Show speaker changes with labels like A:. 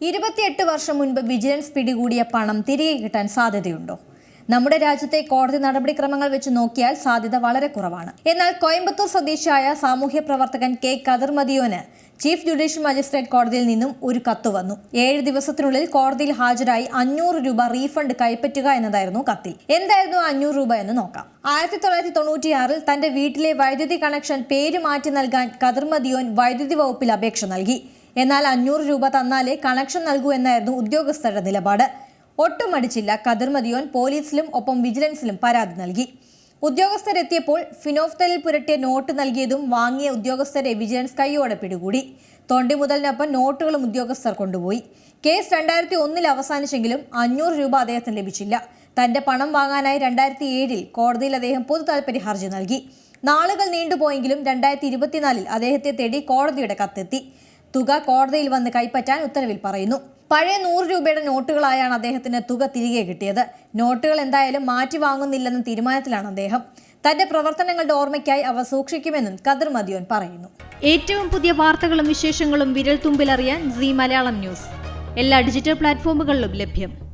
A: ഇരുപത്തിയെട്ട് വർഷം മുൻപ് വിജിലൻസ് പിടികൂടിയ പണം തിരികെ കിട്ടാൻ സാധ്യതയുണ്ടോ? നമ്മുടെ രാജ്യത്തെ കോടതി നടപടിക്രമങ്ങൾ വെച്ച് നോക്കിയാൽ സാധ്യത വളരെ കുറവാണ്. എന്നാൽ കോയമ്പത്തൂർ സ്വദേശിയായ സാമൂഹ്യ പ്രവർത്തകൻ കെ കദർ മദിയോന് ചീഫ് ജുഡീഷ്യൽ മജിസ്ട്രേറ്റ് കോടതിയിൽ നിന്നും ഒരു കത്ത് വന്നു. ഏഴ് ദിവസത്തിനുള്ളിൽ കോടതിയിൽ ഹാജരായി അഞ്ഞൂറ് രൂപ റീഫണ്ട് കൈപ്പറ്റുക എന്നതായിരുന്നു കത്തിൽ. എന്തായിരുന്നു അഞ്ഞൂറ് രൂപ എന്ന് നോക്കാം. ആയിരത്തി തൊള്ളായിരത്തി തൊണ്ണൂറ്റിയാറിൽ തന്റെ വീട്ടിലെ വൈദ്യുതി കണക്ഷൻ പേര് മാറ്റി നൽകാൻ കദർ മദിയോൻ വൈദ്യുതി വകുപ്പിൽ അപേക്ഷ നൽകി. എന്നാൽ അഞ്ഞൂറ് രൂപ തന്നാലേ കണക്ഷൻ നൽകൂ എന്നായിരുന്നു ഉദ്യോഗസ്ഥരുടെ നിലപാട്. ഒട്ടും അടിച്ചില്ല. കതിർമതിയോൻ പോലീസിലും ഒപ്പം വിജിലൻസിലും പരാതി നൽകി. ഉദ്യോഗസ്ഥരെത്തിയപ്പോൾ ഫിനോഫ്തലിൽ പുരട്ടിയ നോട്ട് നൽകിയതും വാങ്ങിയ ഉദ്യോഗസ്ഥരെ വിജിലൻസ് കൈയോടെ പിടികൂടി. തൊണ്ടി മുതലിനൊപ്പം നോട്ടുകളും ഉദ്യോഗസ്ഥർ കൊണ്ടുപോയി. കേസ് രണ്ടായിരത്തി ഒന്നിൽ അവസാനിച്ചെങ്കിലും അഞ്ഞൂറ് രൂപ അദ്ദേഹത്തിന് ലഭിച്ചില്ല. തന്റെ പണം വാങ്ങാനായി രണ്ടായിരത്തി ഏഴിൽ കോടതിയിൽ അദ്ദേഹം പൊതു താൽപ്പര്യ ഹർജി നൽകി. നാളുകൾ നീണ്ടുപോയെങ്കിലും രണ്ടായിരത്തി ഇരുപത്തിനാലിൽ അദ്ദേഹത്തെ തേടി കോടതിയുടെ കത്തെത്തി. തുക കോടതിയിൽ വന്ന് കൈപ്പറ്റാൻ ഉത്തരവിൽ പറയുന്നു. പഴയ നൂറ് രൂപയുടെ നോട്ടുകളായാണ് അദ്ദേഹത്തിന് തുക തിരികെ കിട്ടിയത്. നോട്ടുകൾ എന്തായാലും മാറ്റി വാങ്ങുന്നില്ലെന്ന തീരുമാനത്തിലാണ് അദ്ദേഹം. തന്റെ പ്രവർത്തനങ്ങളുടെ ഓർമ്മയ്ക്കായി അവ സൂക്ഷിക്കുമെന്നും കദർ മദിയോൻ പറയുന്നു.
B: ഏറ്റവും പുതിയ വാർത്തകളും വിശേഷങ്ങളും വിരൽ തുമ്പിലറിയാൻ സി മലയാളം ന്യൂസ്. എല്ലാ ഡിജിറ്റൽ പ്ലാറ്റ്ഫോമുകളിലും ലഭ്യം.